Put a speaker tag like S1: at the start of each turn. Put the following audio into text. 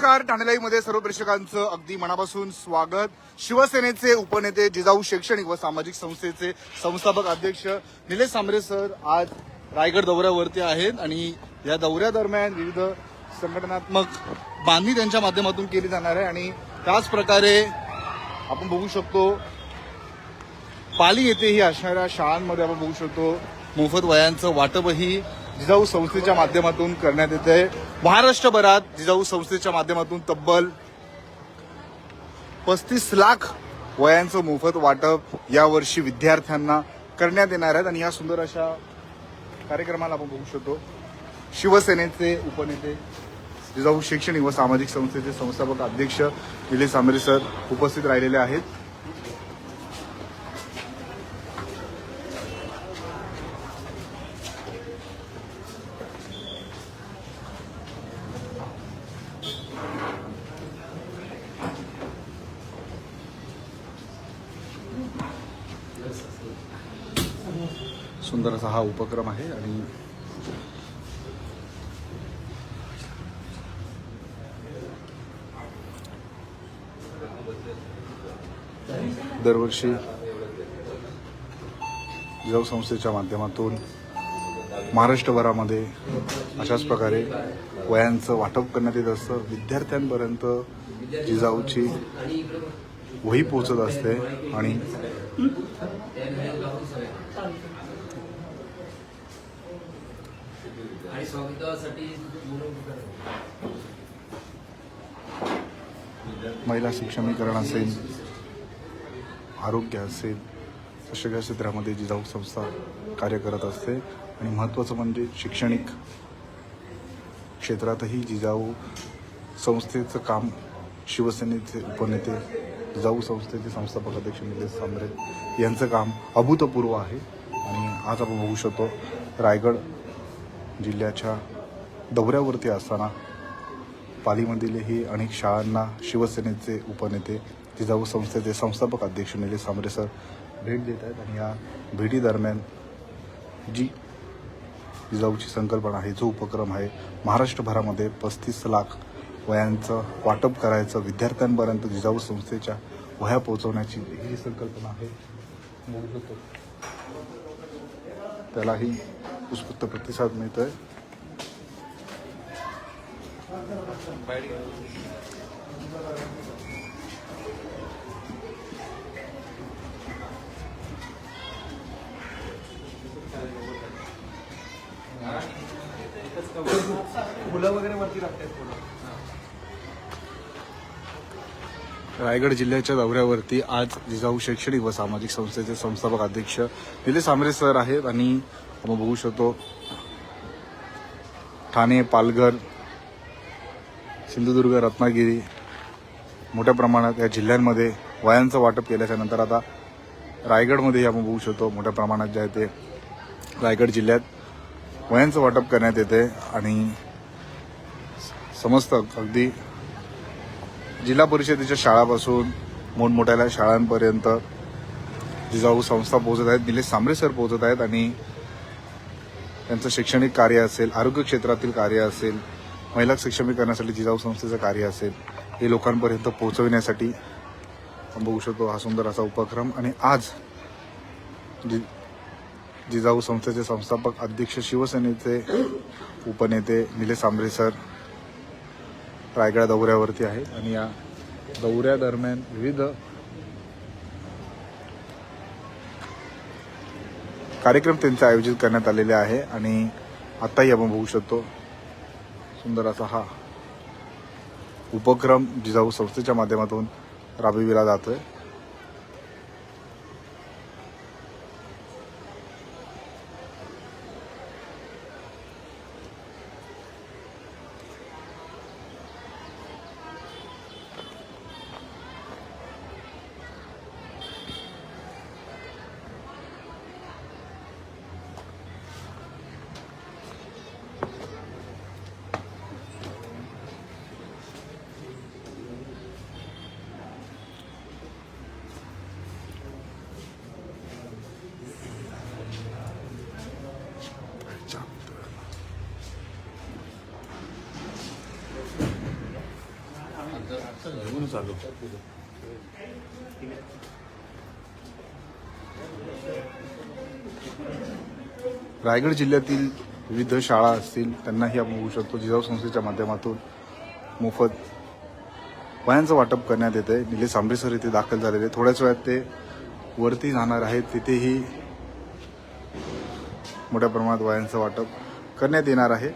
S1: नमस्कार. ठाणे मध्ये सर्व प्रेक्षकांचं अगदी मनापासून स्वागत. शिवसेनेचे उपनेते जिजाऊ शैक्षणिक व सामाजिक संस्थेचे संस्थापक अध्यक्ष निलेश सांबरे सर आज रायगड दौऱ्यावरती आहेत आणि या दौऱ्यादरम्यान विविध संघटनात्मक बांधणी त्यांच्या माध्यमातून केली जाणार आहे आणि त्याच प्रकारे आपण बघू शकतो पाली येथेही असणाऱ्या शाळांमध्ये आपण बघू शकतो मोफत वयांचं वाटपही जिजाऊ संस्थेच्या माध्यमातून करण्यात येते. महाराष्ट्रभरात जिजाऊ संस्थेच्या माध्यमातून तब्बल पस्तीस लाख वयांचं मोफत वाटप यावर्षी विद्यार्थ्यांना करण्यात येणार आहेत. आणि या सुंदर अशा कार्यक्रमाला आपण बघू शकतो. शिवसेनेचे उपनेते जिजाऊ शैक्षणिक व सामाजिक संस्थेचे संस्थापक अध्यक्ष निलेश आंबरे सर उपस्थित राहिलेले आहेत. सुंदर असा हा उपक्रम आहे आणि दरवर्षी जिजाऊ संस्थेच्या माध्यमातून महाराष्ट्रभरामध्ये अशाच प्रकारे वयांचं वाटप करण्यात येत असतं. विद्यार्थ्यांपर्यंत जिजाऊची वही पोचत असते आणि
S2: आणि स्वागतासाठी
S1: महिला सक्षमीकरण असेल आरोग्य असेल सगळ्या क्षेत्रामध्ये जिजाऊ संस्था कार्य करत असते आणि महत्त्वाचं म्हणजे शैक्षणिक क्षेत्रातही जिजाऊ संस्थेचं काम शिवसेनेचे उपनेते जिजाऊ संस्थेचे संस्थापक अध्यक्ष निलेश सांबरे यांचं काम अभूतपूर्व आहे. आणि आज आपण बघू शकतो रायगड जिल्ह्याच्या दौऱ्यावरती असताना पालीमधीलही अनेक शाळांना शिवसेनेचे उपनेते जिजाऊ संस्थेचे संस्थापक अध्यक्ष निलेश सांबरे सर भेट देत आहेत आणि या भेटीदरम्यान जी जिजाऊची संकल्पना आहे जो उपक्रम आहे महाराष्ट्रभरामध्ये पस्तीस लाख वयांचं वाटप करायचं विद्यार्थ्यांपर्यंत जिजाऊ संस्थेच्या वह्या पोहोचवण्याची ही संकल्पना आहे. शकतो त्यालाही उत्स्फूर्त प्रतिसाद मिळत आहे
S3: फुलं वगैरे वरती लागतात थोडं.
S1: रायगड जिल्ह्याच्या दौऱ्यावरती आज जिजाऊ शैक्षणिक व सामाजिक संस्थेचे संस्थापक अध्यक्ष निलेश आमरे सर आहेत आणि आपण बघू शकतो ठाणे पालघर सिंधुदुर्ग रत्नागिरी मोठ्या प्रमाणात या जिल्ह्यांमध्ये वयांचं वाटप केल्याच्यानंतर आता रायगडमध्येही आपण बघू शकतो मोठ्या प्रमाणात जे आहे ते रायगड जिल्ह्यात वयांचं वाटप करण्यात येते आणि समस्त अगदी जिल्हा परिषदेच्या शाळापासून मोठमोठ्या शाळांपर्यंत जिजाऊ संस्था पोहोचत आहेत निलेश सांबरे सर पोहोचत आहेत आणि त्यांचं शैक्षणिक कार्य असेल आरोग्य क्षेत्रातील कार्य असेल महिला सक्षमीकरणासाठी जिजाऊ संस्थेचं कार्य असेल हे लोकांपर्यंत पोहोचविण्यासाठी बघू शकतो हा सुंदर असा उपक्रम. आणि आज जि जिजाऊ संस्थेचे संस्थापक अध्यक्ष शिवसेनेचे उपनेते निलेश सांबरे सर रायगड दौऱ्यावरती आहे आणि या दौऱ्यादरम्यान विविध कार्यक्रम त्यांचे आयोजित करण्यात आलेले आहे आणि आत्ताही आपण बघू शकतो सुंदर असा हा उपक्रम जिजाऊ संस्थेच्या माध्यमातून राबविला जातोय.
S2: चालू
S1: रायगड जिल्ह्यातील विविध शाळा असतील त्यांनाही आपण बघू शकतो. जिजाऊ संस्थेच्या माध्यमातून मोफत वयांचं वाटप करण्यात येत आहे निलेश आंबेसर इथे दाखल झालेले थोड्याच वेळात ते वरती जाणार आहेत. तिथेही मोठ्या प्रमाणात वयांचं वाटप करण्यात येणार आहे.